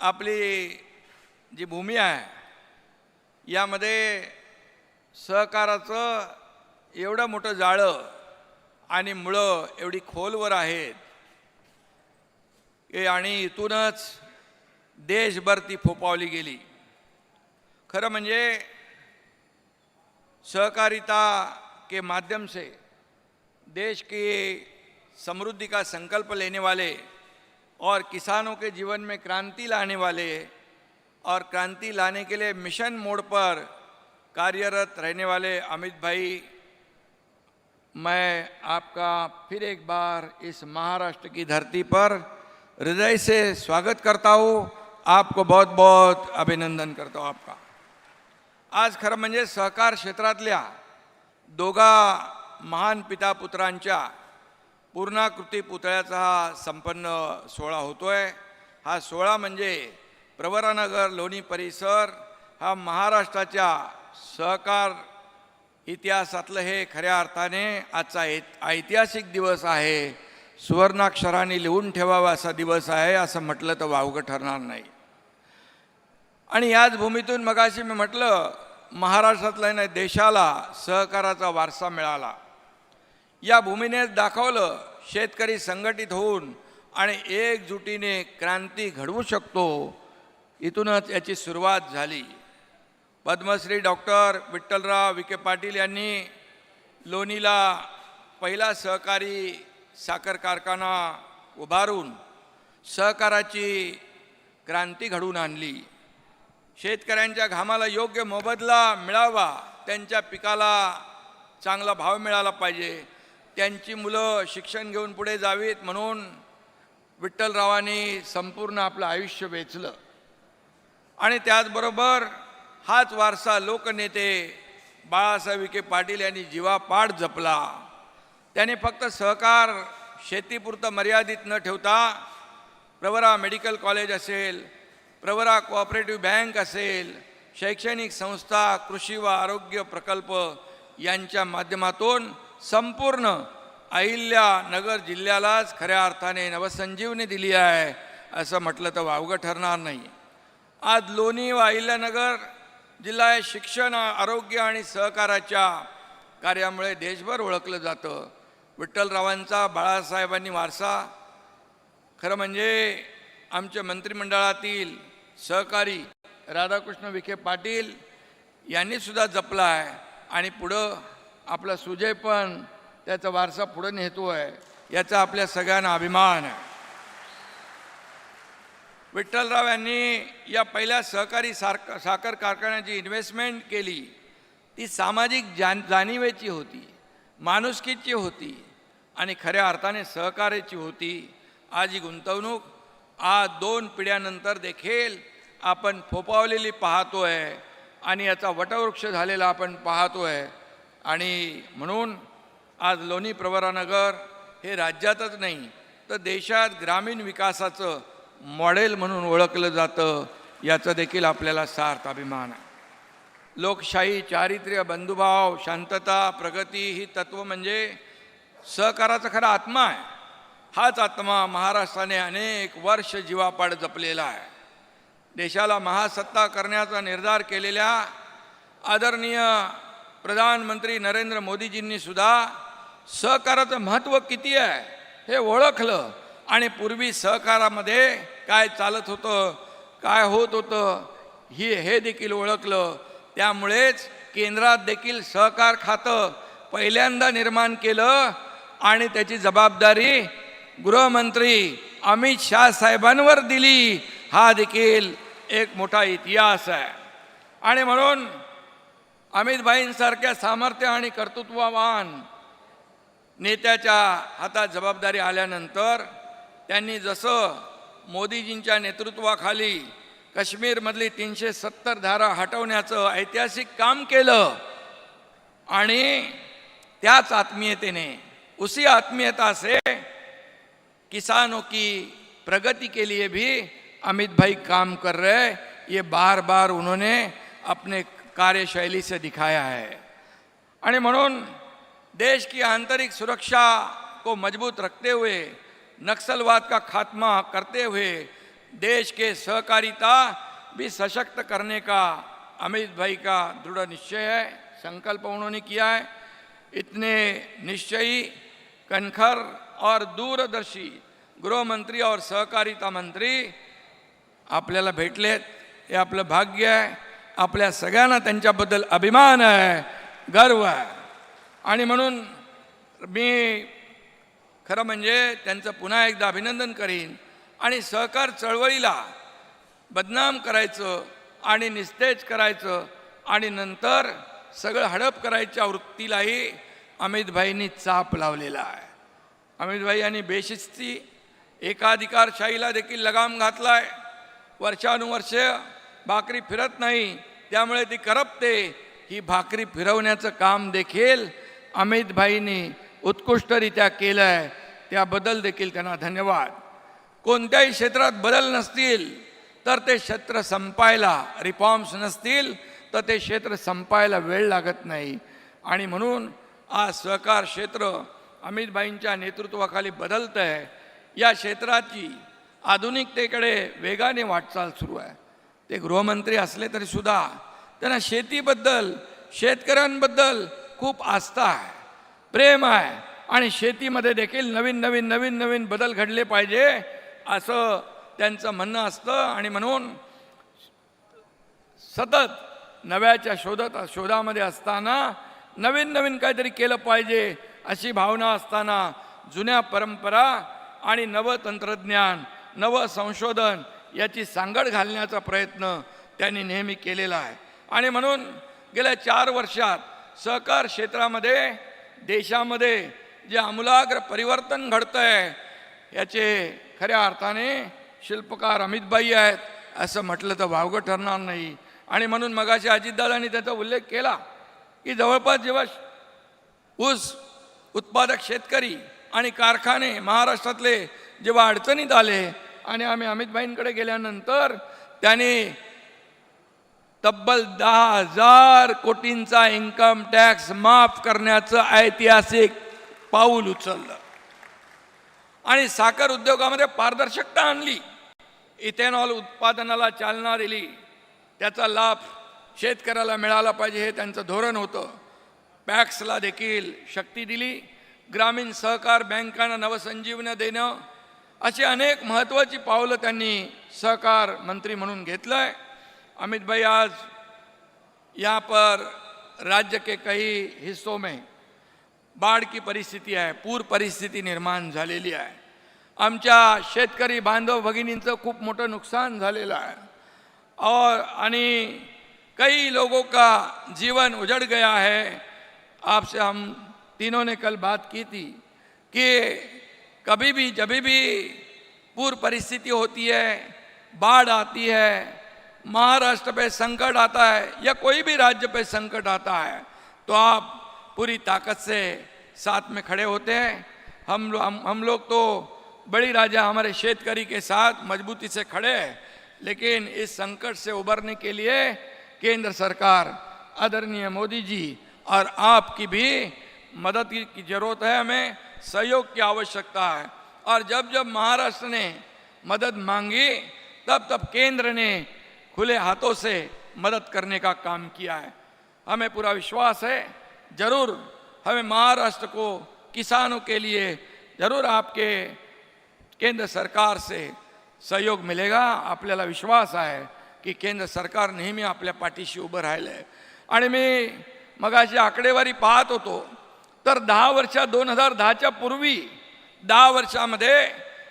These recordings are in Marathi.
आपली जी भूमी आहे यामध्ये सहकाराचं एवढं मोठं जाळं आणि मुळं एवढी खोलवर आहेत की आणि इथूनच देशभर ती फोपावली गेली. खरं म्हणजे सहकारिता के माध्यम से देश की समृद्धि का संकल्प लेने वाले और किसानों के जीवन में क्रांति लाने वाले और क्रांति लाने के लिए मिशन मोड पर कार्यरत रहने वाले अमित भाई मैं आपका फिर एक बार इस महाराष्ट्र की धरती पर हृदय से स्वागत करता हूँ। आपको बहुत बहुत अभिनंदन करता हूँ आपका। आज खरं म्हणजे सहकार क्षेत्रातल्या दोघा महान पिता पुत्रांच्या पूर्णाकृती पुतळ्याचा हा संपन्न सोहळा होतो आहे हा सोहळा म्हणजे प्रवरानगर लोणी परिसर हा महाराष्ट्राच्या सहकार इतिहासातलं हे खऱ्या अर्थाने आजचा ऐत ऐतिहासिक दिवस आहे. सुवर्णाक्षराने लिहून ठेवावा असा दिवस आहे असं म्हटलं तर वावगं ठरणार नाही. आणि याच भूमीतून मगाशी मी म्हटलं महाराष्ट्रातल्या नाही देशाला सहकाराचा वारसा मिळाला. या भूमीने दाखवलं शेतकरी संघटित होऊन आणि एकजुटीने क्रांती घडवू शकतो. इथूनच याची सुरुवात झाली. पद्मश्री डॉक्टर विठ्ठलराव विखे पाटील यांनी लोणीला पहिला सहकारी साखर कारखाना उभारून सहकाराची क्रांती घडवून आणली. शेतकऱ्यांच्या घामाला योग्य मोबदला मिळावा त्यांच्या पिकाला चांगला भाव मिळाला पाहिजे. त्यांची मुलं शिक्षण घेऊन पुढे जावीत म्हणून विठ्ठलरावांनी संपूर्ण आपलं आयुष्य वेचलं. आणि त्याचबरोबर हाच वारसा लोकनेते बाळासाहेब विखे पाटील यांनी जीवापाड जपला. त्याने फक्त सहकार शेतीपुरतं मर्यादित न ठेवता प्रवरा मेडिकल कॉलेज असेल प्रवरा कोऑपरेटिव्ह बँक असेल शैक्षणिक संस्था कृषी व आरोग्य प्रकल्प यांच्या माध्यमातून संपूर्ण अहिल्या नगर जिल्ह्यालाच खऱ्या अर्थाने नवसंजीवनी दिली आहे असं म्हटलं तर वावगं ठरणार नाही. आज लोणी व अहिल्यानगर जिल्हा हे शिक्षण आरोग्य आणि सहकाराच्या कार्यामुळे देशभर ओळखलं जातं. विठ्ठलरावांचा बाळासाहेबांनी वारसा खरं म्हणजे आमच्या मंत्रिमंडळातील सहकारी राधाकृष्ण विखे पाटील यांनीसुद्धा जपला आहे आणि पुढं आपला सुजय पण त्याचा वारसा पुढे नेतो आहे याचा आपल्या सगळ्यांना अभिमान आहे. विठ्ठलराव यांनी या पहिल्या सहकारी सारक साखर कारखान्याची इन्व्हेस्टमेंट केली. ती सामाजिक जान जाणीवेची होती माणुसकीची होती आणि खऱ्या अर्थाने सहकार्याची होती. आज ही गुंतवणूक आज दोन पिढ्यानंतर देखील आपण फोपावलेली आहे आणि याचा वटवृक्ष झालेला आपण पाहतो आहे आणि म्हणून आज लोणी प्रवरानगर हे राज्यातच नाही तर देशात ग्रामीण विकासाचं मॉडेल म्हणून ओळखलं जातं याचा देखील आपल्याला सार्थ अभिमान आहे. लोकशाही चारित्र्य बंधुभाव शांतता प्रगती ही तत्व म्हणजे सहकाराचा खरा आत्मा आहे. हाच आत्मा महाराष्ट्राने अनेक वर्ष जीवापाड जपलेला आहे. देशाला महासत्ता करण्याचा निर्धार केलेल्या आदरणीय प्रधानमंत्री नरेंद्र मोदीजींनी सुद्धा सहकाराचं महत्त्व किती आहे हे ओळखलं. आणि पूर्वी सहकारामध्ये काय चालत होतं काय होत होतं ही हे देखील ओळखलं. त्यामुळेच केंद्रात देखील सहकार खातं पहिल्यांदा निर्माण केलं आणि त्याची जबाबदारी गृहमंत्री अमित शाह साहेबांवर दिली. हा देखील एक मोठा इतिहास आहे. आणि म्हणून अमितभाईंसारख्या सामर्थ्य आणि कर्तृत्ववान नेत्याच्या हातात जबाबदारी आल्यानंतर त्यांनी जसं मोदीजींच्या नेतृत्वाखाली काश्मीरमधली तीनशे सत्तर धारा हटवण्याचं ऐतिहासिक काम केलं आणि त्याच आत्मीयतेने उसी आत्मीयता से किसानों की प्रगति के लिए भी अमित भाई काम कर रहे ये बार बार उन्होंने अपने कार्यशैली से दिखाया है। आणि म्हणून देश की आंतरिक सुरक्षा को मजबूत रखते हुए नक्सलवाद का खात्मा करते हुए देश के सहकारिता भी सशक्त करने का अमित भाई का दृढ़ निश्चय है संकल्प उन्होंने किया है। इतने निश्चयी कनखर और दूरदर्शी गृहमंत्री और सहकारिता मंत्री आपल्याला भेटलेत हे आपलं भाग्य आहे आपल्या सगळ्यांना त्यांच्याबद्दल अभिमान आहे गर्व आहे. आणि म्हणून मी खरं म्हणजे त्यांचं पुन्हा एकदा अभिनंदन करीन आणि सहकार चळवळीला बदनाम करायचं आणि निस्तेज करायचं आणि नंतर सगळं हडप करायच्या वृत्तीलाही अमितभाईंनी चाप लावलेला आहे. अमितभाई यांनी बेशिस्ती एकाधिकारशाहीला देखील लगाम घातला आहे वर्षानुवर्ष भाकरी फिरत नाही. त्यामुळे ती करपते. ही भाकरी फिरवण्याचं काम देखील अमितभाईंनी उत्कृष्टरित्या केलं आहे त्याबद्दल देखील त्यांना धन्यवाद. कोणत्याही क्षेत्रात बदल नसतील तर ते क्षेत्र संपायला रिफॉर्म्स नसतील तर ते क्षेत्र संपायला वेळ लागत नाही. आणि म्हणून आज सहकार क्षेत्र अमितभाईंच्या नेतृत्वाखाली बदलतं आहे या क्षेत्राची आधुनिकतेकडे वेगाने वाटचाल सुरू आहे. ते गृहमंत्री असले तरी सुद्धा त्यांना शेतीबद्दल शेतकऱ्यांबद्दल खूप आस्था आहे प्रेम आहे आणि शेतीमध्ये देखील नवीन नवीन नवीन नवीन बदल घडले पाहिजे असं त्यांचं म्हणणं असतं. आणि म्हणून सतत नव्याच्या शोधत शोधामध्ये असताना नवीन नवीन काहीतरी केलं पाहिजे अशी भावना असताना जुन्या परंपरा आणि नवं तंत्रज्ञान नवं संशोधन याची सांगड घालण्याचा प्रयत्न त्यांनी नेहमी केलेला आहे. आणि म्हणून गेल्या चार वर्षात सहकार क्षेत्रामध्ये देशामध्ये जे आमूलाग्र परिवर्तन घडतं आहे याचे खऱ्या अर्थाने शिल्पकार अमितबाई आहेत असं म्हटलं तर वावगं ठरणार नाही. आणि म्हणून मगाशी अजितदादांनी त्याचा उल्लेख केला की जवळपास जेव्हा ऊस उत्पादक शेतकरी आणि कारखाने महाराष्ट्रातले जेव्हा अडचणीत आले आणि आम्ही अमितभाईंकडे गेल्यानंतर त्यांनी तब्बल दहा हजार कोटींचा इन्कम टॅक्स माफ करण्याचं ऐतिहासिक पाऊल उचललं. आणि साखर उद्योगामध्ये पारदर्शकता आणली. इथेनॉल उत्पादनाला चालना दिली. त्याचा लाभ शेतकऱ्याला मिळाला पाहिजे हे त्यांचं धोरण होतं. पॅक्सला देखील शक्ती दिली. ग्रामीण सहकार बँकांना नवसंजीवनं देणं अशी अनेक महत्त्वाची पावलं त्यांनी सहकार मंत्री म्हणून घेतलं आहे अमित भाई आज यहाँ पर राज्य के कई हिस्सों में बाढ़ की परिस्थिती आहे पूर परिस्थिती निर्माण झालेली आहे. आमच्या शेतकरी बांधव भगिनींचं खूप मोठं नुकसान झालेलं आहे. और आणि कई लोगों का जीवन उजड़ गया है. आपसे हम तीनों ने कल बात की थी कि कभी भी, जब भी पूर्व परिस्थिति होती है, बाढ़ आती है, महाराष्ट्र पे संकट आता है या कोई भी राज्य पे संकट आता है तो आप पूरी ताकत से साथ में खड़े होते हैं। हम लो- हम हम लोग तो बड़ी राजा हमारे शेतकरी के साथ मजबूती से खड़े हैं, लेकिन इस संकट से उबरने के लिए केंद्र सरकार, आदरणीय मोदी जी और आपकी भी मदद की ज़रूरत है हमें। सहयोग की आवश्यकता है। और जब जब महाराष्ट्र ने मदद मांगी तब तब केंद्र ने खुले हाथों से मदद करने का काम किया है। हमें पूरा विश्वास है जरूर हमें महाराष्ट्र को किसानों के लिए जरूर आपके केंद्र सरकार से सहयोग मिलेगा। आपल्याला विश्वास आहे की केंद्र सरकार नेहमी आपल्या पाठीशी उभं राहिलं आहे आणि मी मगाशी आकडेवारी पाहत होतो तर दहा वर्षा दोन हजार दहाच्या पूर्वी दहा वर्षामध्ये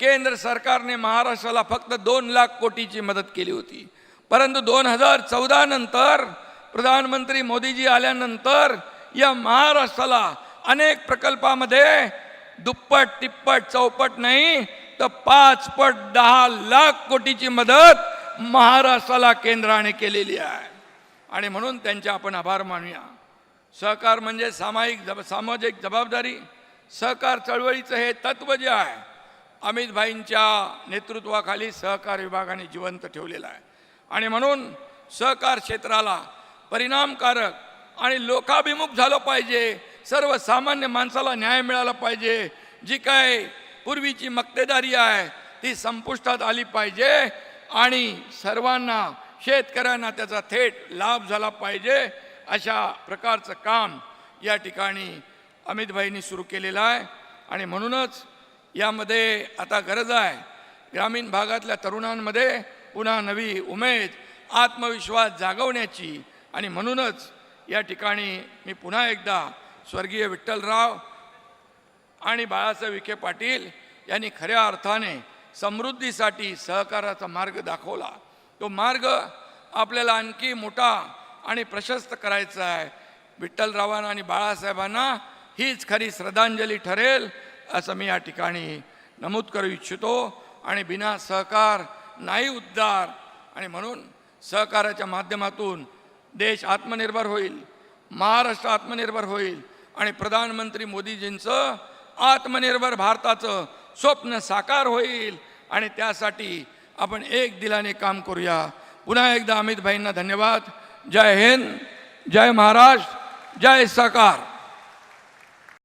केंद्र सरकारने महाराष्ट्राला फक्त दोन लाख कोटीची मदत केली होती. परंतु दोन हजार चौदा नंतर प्रधानमंत्री मोदीजी आल्यानंतर या महाराष्ट्राला अनेक प्रकल्पामध्ये दुप्पट तिप्पट चौपट नाही तर पाचपट दहा लाख कोटीची मदत महाराष्ट्राला केंद्राने केलेली आहे. आणि म्हणून त्यांचे आपण आभार मानूया. सहकार म्हणजे सामायिक जब सामाजिक जबाबदारी सहकार चळवळीचं हे तत्व जे आहे अमितभाईंच्या नेतृत्वाखाली सहकार विभागाने जिवंत ठेवलेलं आहे. आणि म्हणून सहकार क्षेत्राला परिणामकारक आणि लोकाभिमुख झालं पाहिजे सर्वसामान्य माणसाला न्याय मिळाला पाहिजे जी काय पूर्वीची मक्तेदारी आहे ती संपुष्टात आली पाहिजे आणि सर्वांना शेतकऱ्यांना त्याचा थेट लाभ झाला पाहिजे. अशा प्रकारचं काम या ठिकाणी अमितभाईंनी सुरू केलेलं आहे. आणि म्हणूनच यामध्ये आता गरज आहे ग्रामीण भागातल्या तरुणांमध्ये पुन्हा नवी उमेद आत्मविश्वास जागवण्याची. आणि म्हणूनच या ठिकाणी मी पुन्हा एकदा स्वर्गीय विठ्ठलराव आणि बाळासाहेब विखे पाटील यांनी खऱ्या अर्थाने समृद्धीसाठी सहकाराचा मार्ग दाखवला. तो मार्ग आपल्याला आणखी मोठा आणि प्रशस्त करायचं आहे. विठ्ठलरावांना आणि बाळासाहेबांना हीच खरी श्रद्धांजली ठरेल असं मी या ठिकाणी नमूद करू इच्छितो. आणि बिना सहकार नाही उद्धार आणि म्हणून सहकाराच्या माध्यमातून देश आत्मनिर्भर होईल महाराष्ट्र आत्मनिर्भर होईल आणि प्रधानमंत्री मोदीजींचं आत्मनिर्भर भारताचं स्वप्न साकार होईल. आणि त्यासाठी आपण एक दिलाने काम करूया. पुन्हा एकदा अमित भाईंना धन्यवाद. जय हिंद जय महाराष्ट्र जय साकार।